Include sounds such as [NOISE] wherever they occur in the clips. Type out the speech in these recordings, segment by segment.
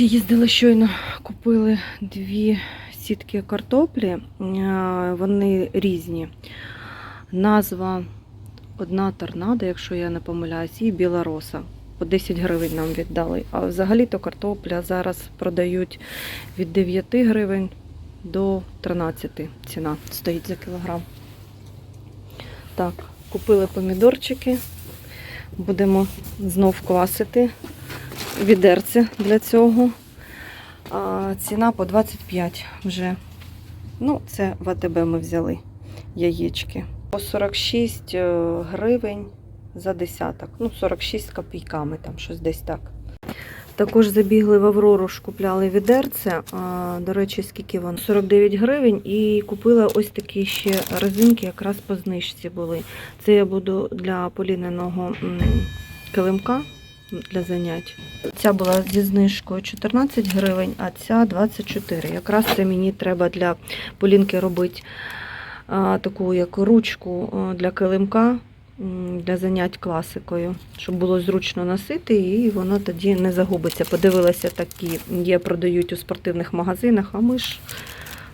Ще їздили щойно, купили дві сітки картоплі. Е, Вони різні. Назва одна торнадо, якщо я не помиляюсь, і біла роса. По 10 гривень нам віддали. А взагалі-то картопля зараз продають від 9 гривень до 13 ціна стоїть за кілограм. Так, купили помідорчики. Будемо знов квасити відерце для цього. Ціна по 25 вже. Ну, це в АТБ ми взяли яєчки. По 46 е, гривень за десяток. Ну, 46 з копійками, там щось десь так. Також забігли в Аврору, купляли відерце. До речі, скільки воно? 49 гривень. І купила ось такі ще резинки, якраз по знижці були. Це я буду для поліненого килимка для занять. Ця була зі знижкою 14 гривень, а ця 24. Якраз це мені треба для полінки робити таку як ручку для килимка для занять класикою, щоб було зручно носити, і воно тоді не загубиться. Подивилася, такі є, продають у спортивних магазинах, а ми ж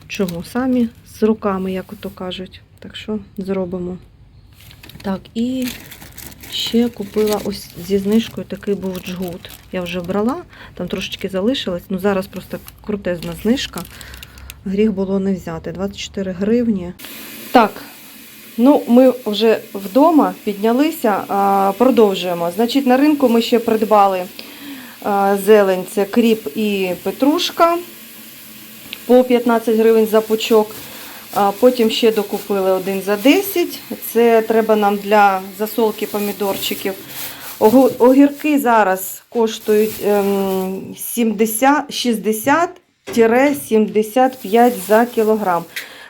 чого самі з руками, як ото кажуть. Так що зробимо. Так, і ще купила ось зі знижкою такий був джгут. Я вже брала, там трошечки залишилось. Ну зараз просто крутезна знижка. Гріх було не взяти. 24 гривні. Так, ну ми вже вдома піднялися, продовжуємо. Значить, на ринку ми ще придбали зелень, це кріп і петрушка по 15 гривень за пучок. Потім ще докупили один за 10. Це треба нам для засолки помідорчиків. Огірки зараз коштують ем, 70 60-75 за кілограм.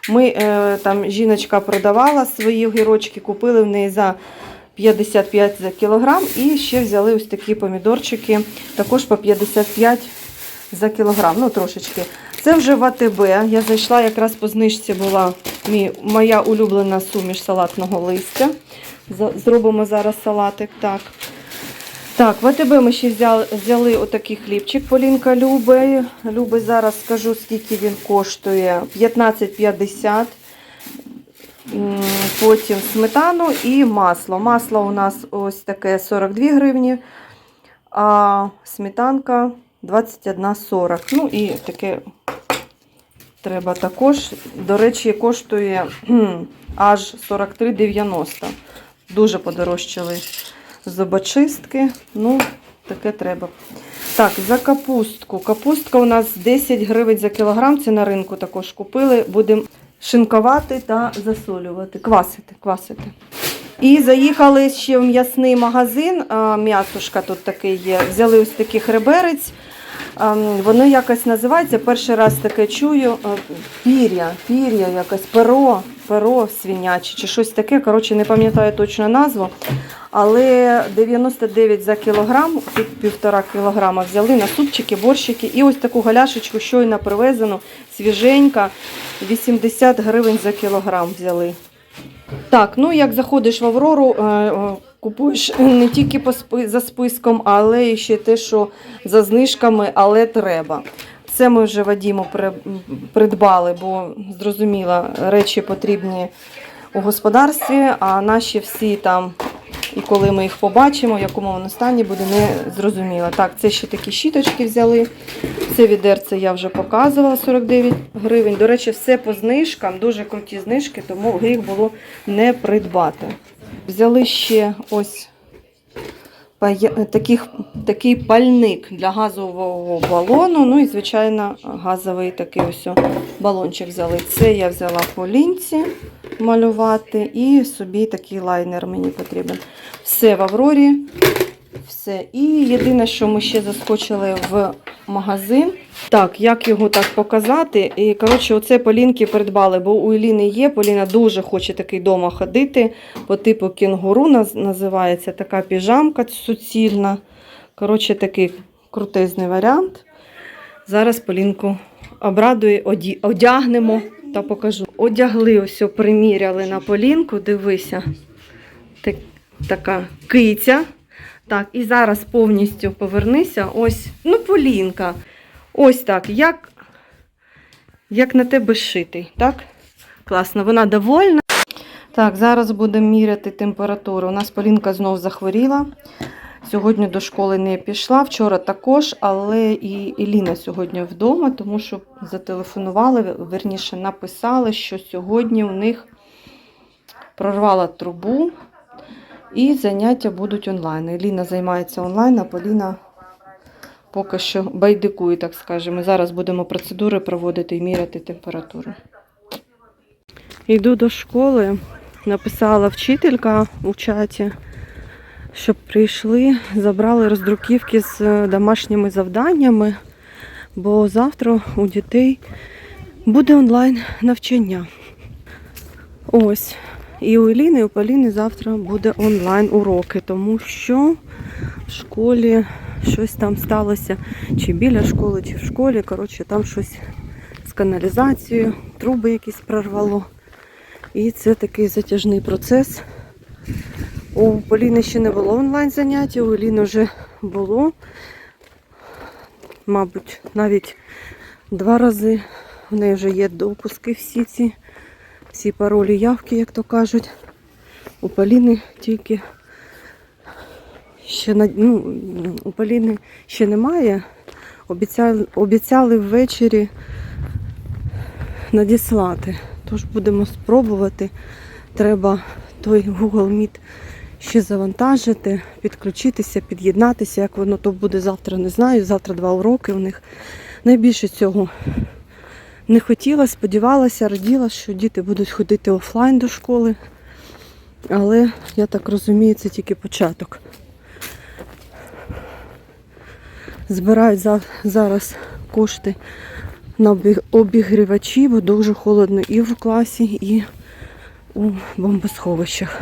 Ми е, там жіночка продавала свої огірочки, купили в неї за 55 за кілограм і ще взяли ось такі помідорчики, також по 55 за кілограм, ну трошечки. Це вже в. Я зайшла якраз по знижці була моя улюблена суміш салатного листя. Зробимо зараз салатик. Так. Так, в ми ще взяли, взяли отакий хлібчик. Полінка любить. Любить зараз скажу, скільки він коштує. 15,50. Потім сметану і масло. Масло у нас ось таке 42 гривні, а сметанка 21,40. Ну і таке треба також. До речі, коштує аж 43,90. Дуже подорожчали зубочистки. Ну, таке треба. Так, за капустку. Капустка у нас 10 гривень за кілограм. Це на ринку також купили. Будемо шинкувати та засолювати. Квасити, квасити. І заїхали ще в м'ясний магазин. а, М'ясушка тут такий є. Взяли ось такий хреберець. Ем, Воно якось називається, перший раз таке чую. е, Пір'я, пір'я якось, перо, перо свиняче чи щось таке. Коротше, не пам'ятаю точно назву. Але 99 за кілограм, тут півтора кілограма взяли на супчики, борщики. І ось таку галяшечку щойно привезену, свіженька, 80 гривень за кілограм взяли. Так, ну як заходиш в Аврору, е, е, купуєш не тільки по спи- за списком, але і ще те, що за знижками, але треба. Це ми вже Вадіму придбали, бо зрозуміло, речі потрібні у господарстві, а наші всі там, і коли ми їх побачимо, в якому вони стані, буде не зрозуміло. Так, це ще такі щіточки взяли. Це відерце я вже показувала 49 гривень. До речі, все по знижкам, дуже круті знижки, тому гріх було не придбати. Взяли ще ось таких такий пальник для газового балону. Ну і, звичайно, газовий такий ось балончик взяли. Це я взяла по лінці малювати, і собі такий лайнер мені потрібен. Все в Аврорі. Все. І єдине, що ми ще заскочили в магазин. Так, як його так показати? І, коротше, оце Полінки придбали, бо у Еліни є. Поліна дуже хоче такий дома ходити. По типу кінгуру називається така піжамка суцільна. Коротше, такий крутезний варіант. Зараз Полінку обрадує, одягнемо та покажу. Одягли, ось, приміряли на Полінку, дивися. Так, така киця. Так, і зараз повністю повернися. Ось, ну, Полінка. Ось так, як, як на тебе шитий, так? Класно, вона довольна. Так, зараз будемо міряти температуру. У нас Полінка знов захворіла. Сьогодні до школи не пішла, вчора також, але і Еліна сьогодні вдома, тому що зателефонували, верніше написали, що сьогодні у них прорвала трубу і заняття будуть онлайн. Еліна займається онлайн, а Поліна поки що байдикує, так скажемо. Зараз будемо процедури проводити і міряти температуру. Йду до школи, написала вчителька у чаті, щоб прийшли, забрали роздруківки з е, домашніми завданнями, бо завтра у дітей буде онлайн навчання. Ось. І у Еліни, і у Поліни завтра буде онлайн уроки, тому що в школі щось там сталося, чи біля школи, чи в школі. Коротше, там щось з каналізацією, труби якісь прорвало. І це такий затяжний процес. У Поліни ще не було онлайн заняття, у Еліни вже було, мабуть, навіть два рази. В неї вже є допуски всі ці, всі паролі явки, як то кажуть. У Поліни тільки ще ну, у Поліни ще немає. Обіцяли, обіцяли ввечері надіслати. Тож будемо спробувати. Треба той Google Meet ще завантажити, підключитися, під'єднатися. Як воно то буде завтра, не знаю. Завтра два уроки у них. Найбільше цього не хотіла, сподівалася, раділа, що діти будуть ходити офлайн до школи. Але я так розумію, це тільки початок. Збирають за- зараз кошти на обі- обігрівачі, бо дуже холодно і в класі, і у бомбосховищах.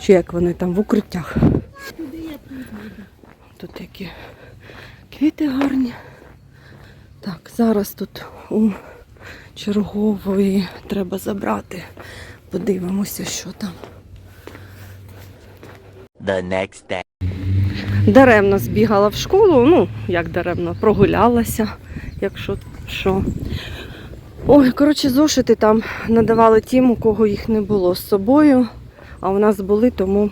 Чи як вони там в укриттях. Тут які квіти гарні. Так, зараз тут у чергової треба забрати. Подивимося, що там. the next day. Даремно збігала в школу, ну, як даремно, прогулялася, якщо що. Ой, коротше, зошити там надавали тим, у кого їх не було з собою, а у нас були, тому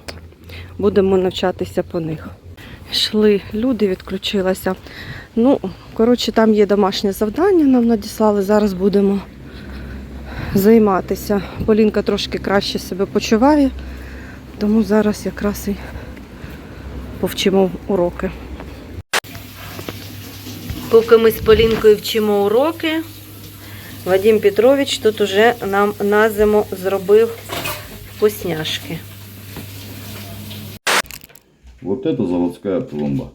будемо навчатися по них. Йшли люди, відключилася. Ну, коротше, там є домашнє завдання, нам надіслали. Зараз будемо займатися. Полінка трошки краще себе почуває, тому зараз якраз і повчимо уроки. Поки ми з Полінкою вчимо уроки, Вадим Петрович тут уже нам на зиму зробив вкусняшки. Вот это заводская пломба.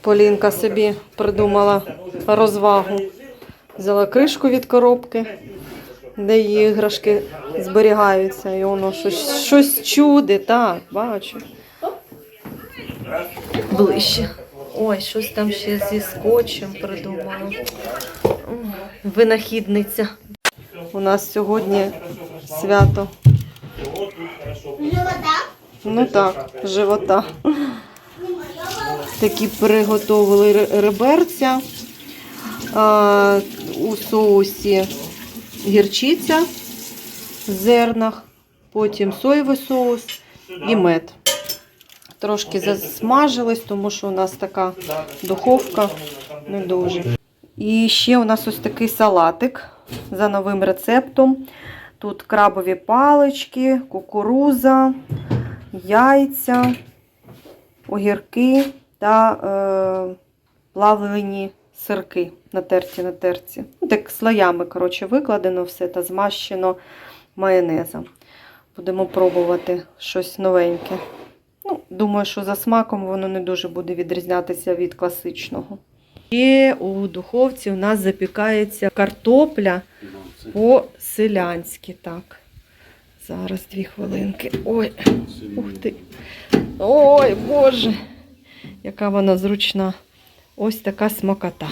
Полінка собі придумала розвагу. Взяла кришку від коробки, де її іграшки зберігаються, і воно щось, щось чуде, так, бачу. Ближче. Ой, щось там ще зі скотчем придумала. Винахідниця. У нас сьогодні свято. Ну так, живота. Такі приготовили реберця у соусі гірчиця в зернах, потім соєвий соус і мед. Трошки засмажились, тому що у нас така духовка не дуже. І ще у нас ось такий салатик за новим рецептом. Тут крабові палички, кукуруза, яйця, огірки та е, плавлені сирки на терці. Ну, так слоями, коротше, викладено все та змащено майонезом. Будемо пробувати щось новеньке. Ну, думаю, що за смаком воно не дуже буде відрізнятися від класичного. Ще у духовці у нас запікається картопля по-селянськи. Так. Зараз дві хвилинки. Ой, ух ти. Ой, Боже, яка вона зручна. Ось така смакота.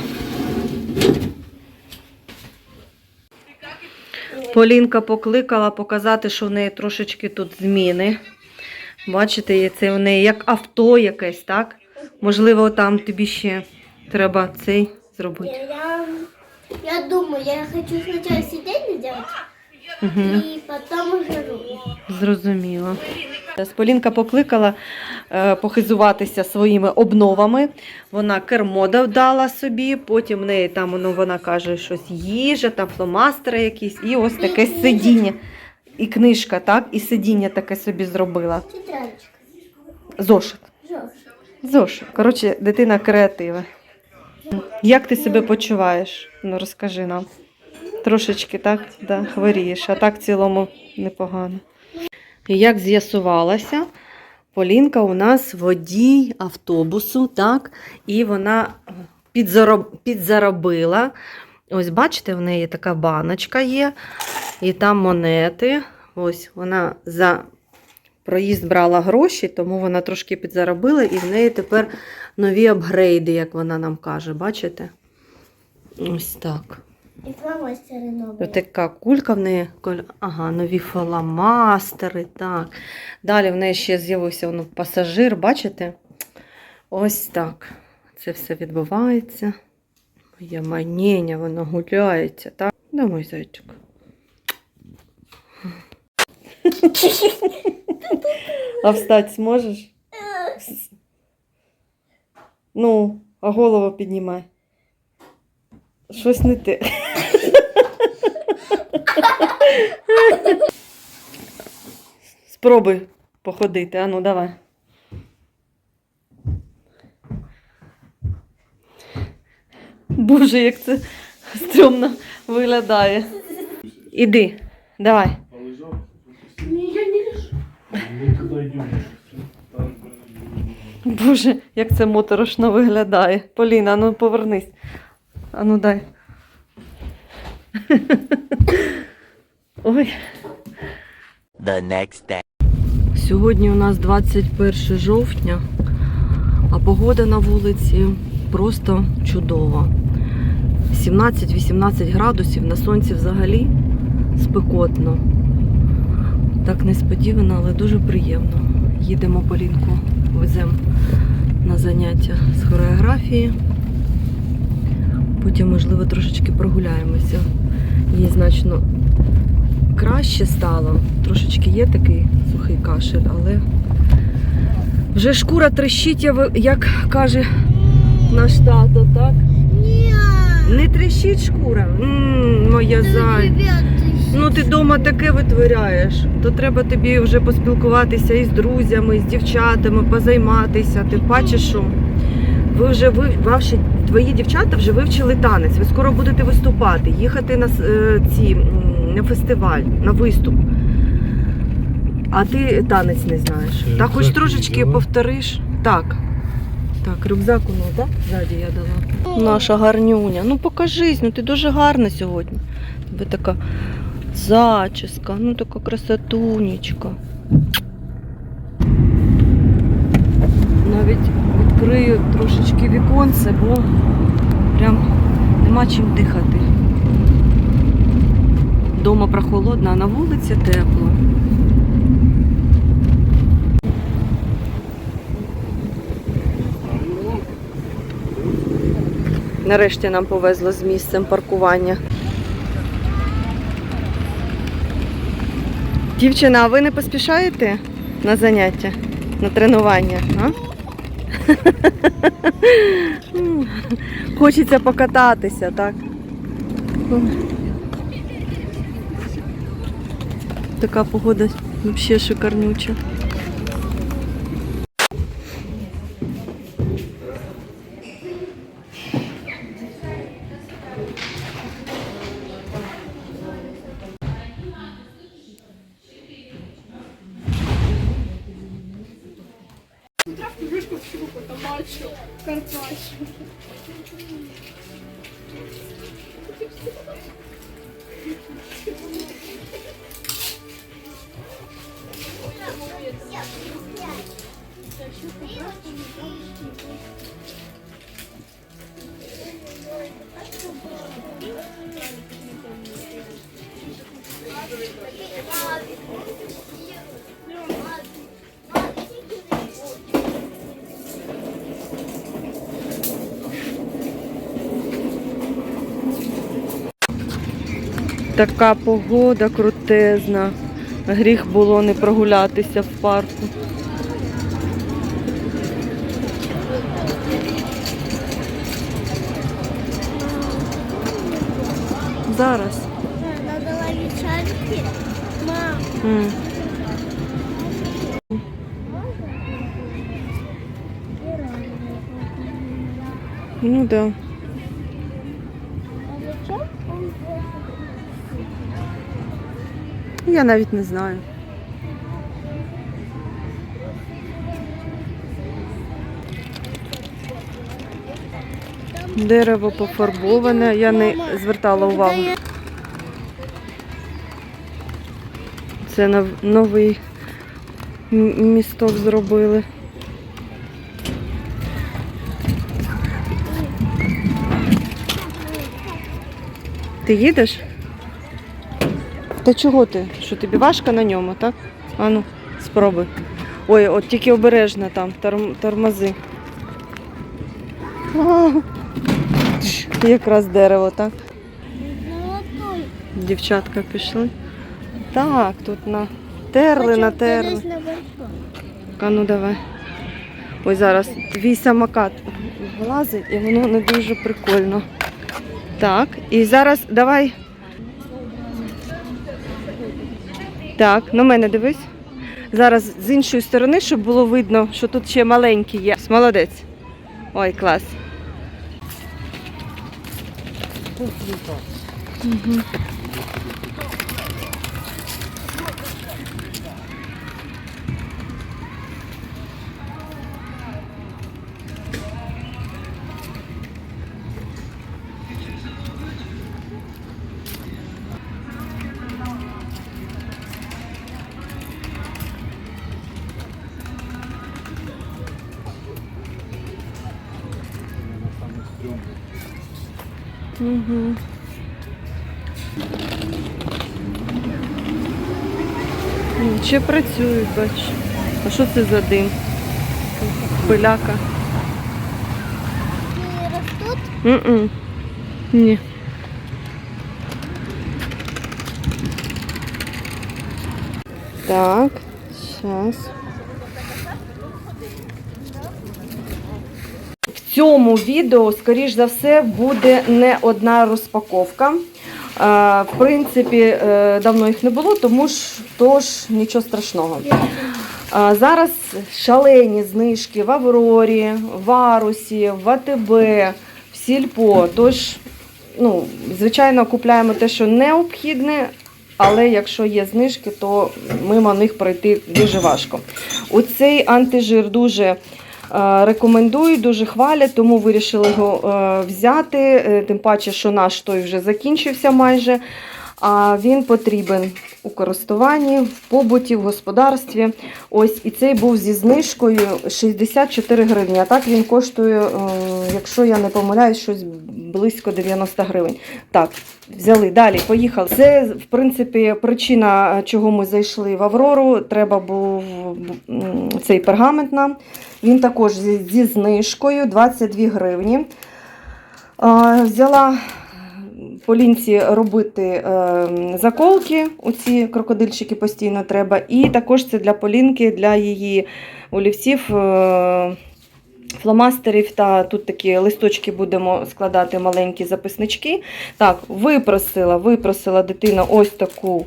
Полінка покликала показати, що в неї трошечки тут зміни. Бачите, це в неї як авто якесь, так? Можливо, там тобі ще треба цей зробити. Я, я думаю, я хочу сначала сидеть сделать, Угу. и потом уже. Зрозуміло. Полінка покликала е, похизуватися своїми обновами. Вона кермо дала собі, потім в неї там ну, вона каже, щось їжа, там фломастери якісь, і ось таке сидіння. І книжка, так? І сидіння таке собі зробила. Тетрадочка. Зошит. Зошит. Коротше, дитина креатива. Як ти себе почуваєш? Ну розкажи нам. Трошечки так да, хворієш, а так в цілому непогано. І як з'ясувалося, Полінка у нас водій автобусу, так, і вона підзароб... підзаробила. Ось, бачите, в неї така баночка є, і там монети. Ось вона за проїзд брала гроші, тому вона трошки підзаробила, і в неї тепер нові апгрейди, як вона нам каже, бачите? Ось так. И фломастеры новые. Ось така кулька в неї. Ага, нові фаламастери. Так. Далі в неї ще з'явився воно, пасажир, бачите? Ось так. Це все відбувається. Моє маніння, воно гуляється. Так? Де мій зайчик? А встати зможеш? Ну, а голову піднімай. Щось не те. Спробуй походити, а ну давай. Боже, як це стрьомно виглядає. Іди, давай. Боже, як це моторошно виглядає. Поліна, а ну повернись. А ну дай. [LAUGHS] Ой. the next day. Сьогодні у нас 21 жовтня, а погода на вулиці просто чудова. 17-18 градусів, на сонці взагалі спекотно. Так несподівано, але дуже приємно. Їдемо Полінку, веземо на заняття з хореографії. Потім, можливо, трошечки прогуляємося. Їй значно краще стало. Трошечки є такий сухий кашель, але вже шкура трещить, як каже наш тато, так? Не трещить шкура. М, моя зай. Ну ти вдома таке витворяєш. То треба тобі вже поспілкуватися із друзями, з дівчатами, позайматися. Ти бачиш, що ви вже ви, ваші, твої дівчата вже вивчили танець. Ви скоро будете виступати, їхати на е, ці на фестиваль, на виступ. А ти танець не знаєш. Це Так хоч трошечки повториш. Так. Так, рюкзак у нас, так? Ззаді я дала. Наша гарнюня. Ну покажись, ну ти дуже гарна сьогодні. Тебе така зачіска, ну така красотунечка. Навіть відкрию трошечки віконце, бо прям нема чим дихати. Дома прохолодно, а на вулиці тепло. Нарешті нам повезло з місцем паркування. Дівчина, а ви не поспішаєте на заняття, на тренування? А? Хочеться покататися, так? Така погода взагалі шикарнюча. Така погода крутезна. Гріх було не прогулятися в парку. Зараз. Мам. Ну да. Я навіть не знаю. Дерево пофарбоване, я не звертала увагу. Це нов- новий місток зробили. Ти їдеш? Та чого ти? Що тобі важко на ньому, так? Ану, спробуй. Ой, от тільки обережно там, торм- тормози. А, Якраз дерево, так? Дівчатка пішли. Так, тут на терли, натерли. А ну давай. Ой, зараз твій самокат влазить і воно не дуже прикольно. Так, і зараз давай. Так, на мене дивись. Зараз з іншої сторони, щоб було видно, що тут ще маленький є. Молодець. Ой, клас. Угу. Ще працюють, бач. А що це за дим? Пиляка. М-м. Ні. Так, зараз. В цьому відео, скоріш за все, буде не одна розпаковка. В принципі, е, давно їх не було, тому ж тож нічого страшного. Зараз шалені знижки в Аврорі, в Арусі, в АТБ, в Сільпо. Тож, ну, звичайно, купляємо те, що необхідне, але якщо є знижки, то мимо них пройти дуже важко. Оцей антижир дуже рекомендують, дуже хвалять, тому вирішили його е, взяти. е, Тим паче, що наш той вже закінчився майже. А він потрібен у користуванні, в побуті, в господарстві. Ось і цей був зі знижкою 64 гривні. А так він коштує, е, якщо я не помиляюсь, щось близько 90 гривень. Так, взяли далі, поїхали. Це, в принципі, причина, чого ми зайшли в Аврору. Треба був цей пергамент нам. Він також зі, знижкою 22 гривні. Взяла по лінці робити е, заколки. Оці крокодильчики постійно треба. І також це для полінки, для її олівців, е, фломастерів. Та тут такі листочки будемо складати маленькі записнички. Так, випросила, випросила дитина ось таку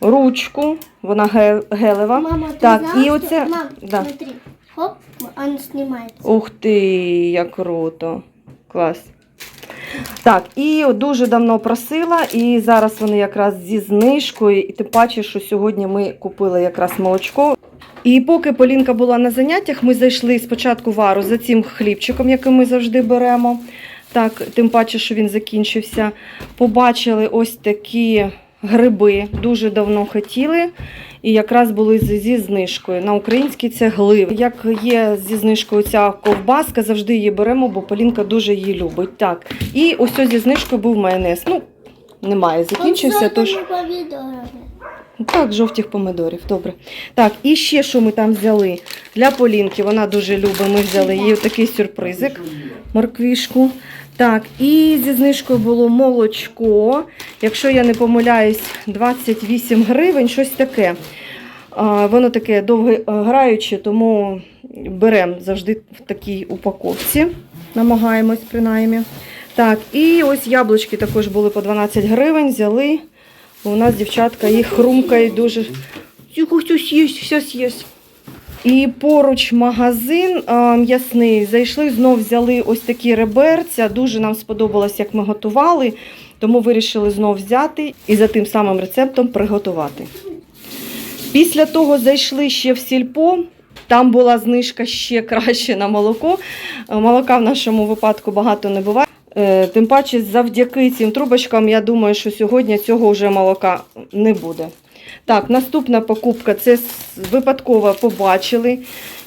ручку. Вона гелева. Мама, ти Так, знала, і вот Мам, да. смотри. Хоп, вона знімається. Ух ти, як круто. Клас. Так, і дуже давно просила, і зараз вони якраз зі знижкою, і тим паче, що сьогодні ми купили якраз молочко. І поки Полінка була на заняттях, ми зайшли спочатку в Ару за цим хлібчиком, який ми завжди беремо. Так, тим паче, що він закінчився. Побачили ось такі гриби, дуже давно хотіли. І якраз були зі знижкою. На українській це глив. Як є зі знижкою ця ковбаска, завжди її беремо, бо Полінка дуже її любить. Так. І ось зі знижкою був майонез. Ну, немає, закінчився. Тож... Так, жовтих помидорів, добре. Так, і ще що ми там взяли для Полінки. Вона дуже любить. Ми взяли їй такий сюрпризик, морквішку. Так, і зі знижкою було молочко. Якщо я не помиляюсь, 28 гривень, щось таке. Воно таке довго граюче, тому беремо завжди в такій упаковці. Намагаємось принаймні. Так, і ось яблучки також були по 12 гривень, взяли. У нас дівчатка їх хрумкає дуже. Все з'їсть, все з'їсть. І поруч магазин м'ясний. Зайшли, знов взяли ось такі реберця. Дуже нам сподобалось, як ми готували, тому вирішили знов взяти і за тим самим рецептом приготувати. Після того зайшли ще в сільпо. Там була знижка ще краще на молоко. Молока в нашому випадку багато не буває. Е, Тим паче, завдяки цим трубочкам, я думаю, що сьогодні цього вже молока не буде. Так, наступна покупка це випадково побачили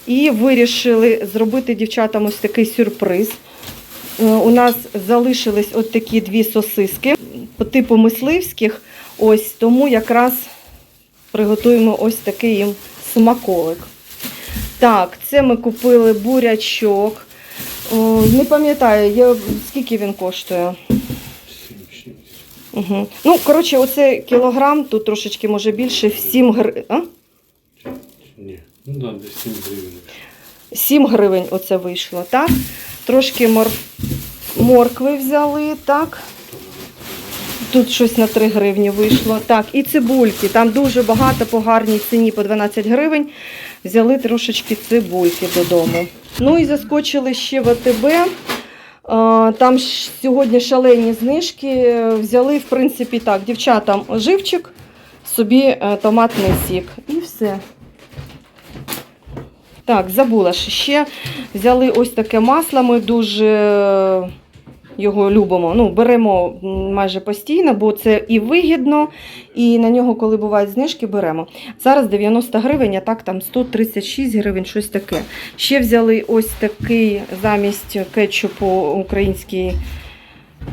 і вирішили зробити дівчатам ось такий сюрприз. Е, У нас залишились от такі дві сосиски по типу мисливських. Ось тому якраз приготуємо ось такий їм смаколик. Так, це ми купили бурячок. Не пам'ятаю, скільки він коштує. Угу. Ну, коротше, оце кілограм, тут трошечки може більше, 7 гривень. А? Ні, ну да, десь 7 гривень. 7 гривень оце вийшло, так? Трошки мор... моркви взяли, так? Тут щось на 3 гривні вийшло. Так, і цибульки. Там дуже багато по гарній ціні по 12 гривень. Взяли трошечки цибульки додому. Ну і заскочили ще в АТБ. Там сьогодні шалені знижки. Взяли, в принципі, так, дівчатам живчик, собі е, томатний сік. І все. Так, забула ж ще. Взяли ось таке масло. Ми дуже його любимо. Ну, беремо майже постійно, бо це і вигідно, і на нього, коли бувають знижки, беремо. Зараз 90 гривень, а так там 136 гривень, щось таке. Ще взяли ось такий замість кетчупу український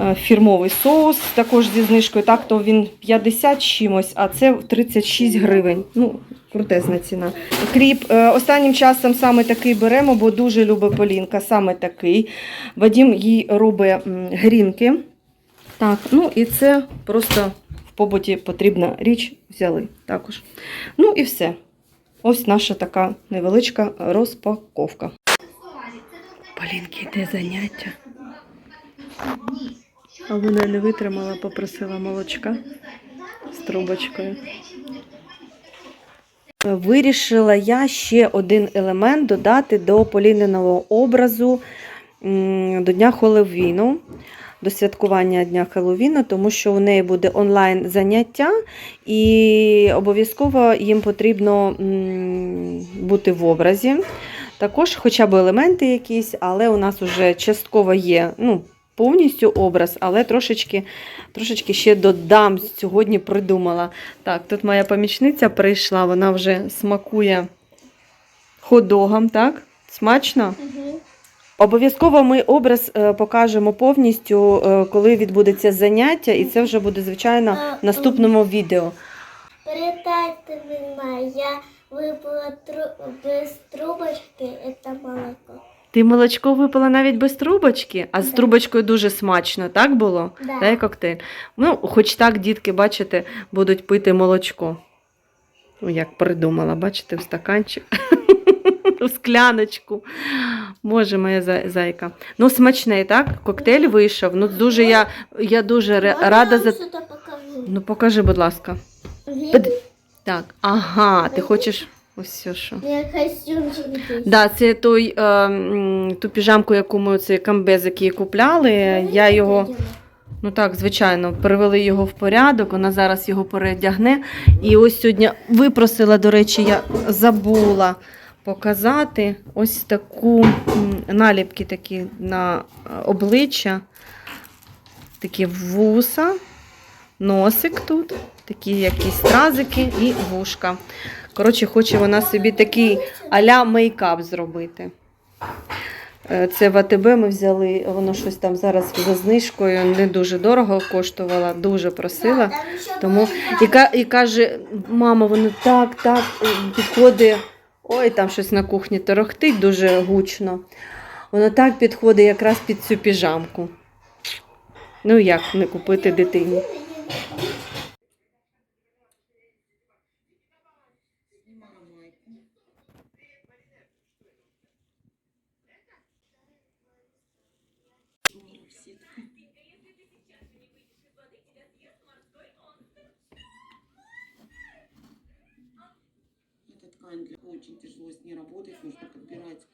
е, фірмовий соус, також зі знижкою. Так, то він 50 чимось, а це 36 гривень. Ну, крутезна ціна. Кріп. е, Останнім часом саме такий беремо, бо дуже любить Полінка, саме такий. Вадім їй робить грінки. Так, ну і це просто в побуті потрібна річ взяли також. Ну і все. Ось наша така невеличка розпаковка. Полінки йде заняття. А вона не витримала, попросила молочка з трубочкою. Вирішила я ще один елемент додати до Поліниного образу до Дня Хеллоуіну, до святкування Дня Хеллоуіну, тому що у неї буде онлайн заняття, і обов'язково їм потрібно бути в образі. Також хоча б елементи якісь, але у нас вже частково є ну, повністю образ, але трошечки, трошечки ще додам. Сьогодні придумала. Так, тут моя помічниця прийшла, вона вже смакує ходогом, так? Смачно? Угу. Обов'язково ми образ е, покажемо повністю, е, коли відбудеться заняття, і це вже буде, звичайно, в наступному відео. Передайте мене, я випила тру... без трубочки, це молоко. Ти молочко випила навіть без трубочки, а з Да. трубочкою дуже смачно, так було? Да. Дай коктейль. Ну, хоч так дітки, бачите, будуть пити молочко. Ну, як придумала, бачите, в стаканчик, [LAUGHS] в скляночку. Може, моя зайка. Ну, смачний, так? Коктейль вийшов. Ну, дуже я, я дуже рада за. Ну, покажи, будь ласка. Так, ага, ти хочеш. Ось все, що. Да, це той, е, ту піжамку, яку ми цей камбез, який купляли. Я його, ну так, звичайно, привели його в порядок. Вона зараз його передягне. І ось сьогодні випросила, до речі, я забула показати ось таку наліпки такі на е, обличчя, такі вуса, носик тут, такі якісь стразики і вушка. Коротше, хоче вона собі такий а-ля мейкап зробити. Е, Це в АТБ ми взяли, воно щось там зараз за знижкою не дуже дорого коштувало, дуже просила. Тому і, і каже, мама, воно так, так е, підходить. Ой, там щось на кухні торохтить дуже гучно. Воно так підходить якраз під цю піжамку. Ну як не купити дитині? Для очень тяжело с ней работать, нужно подбирать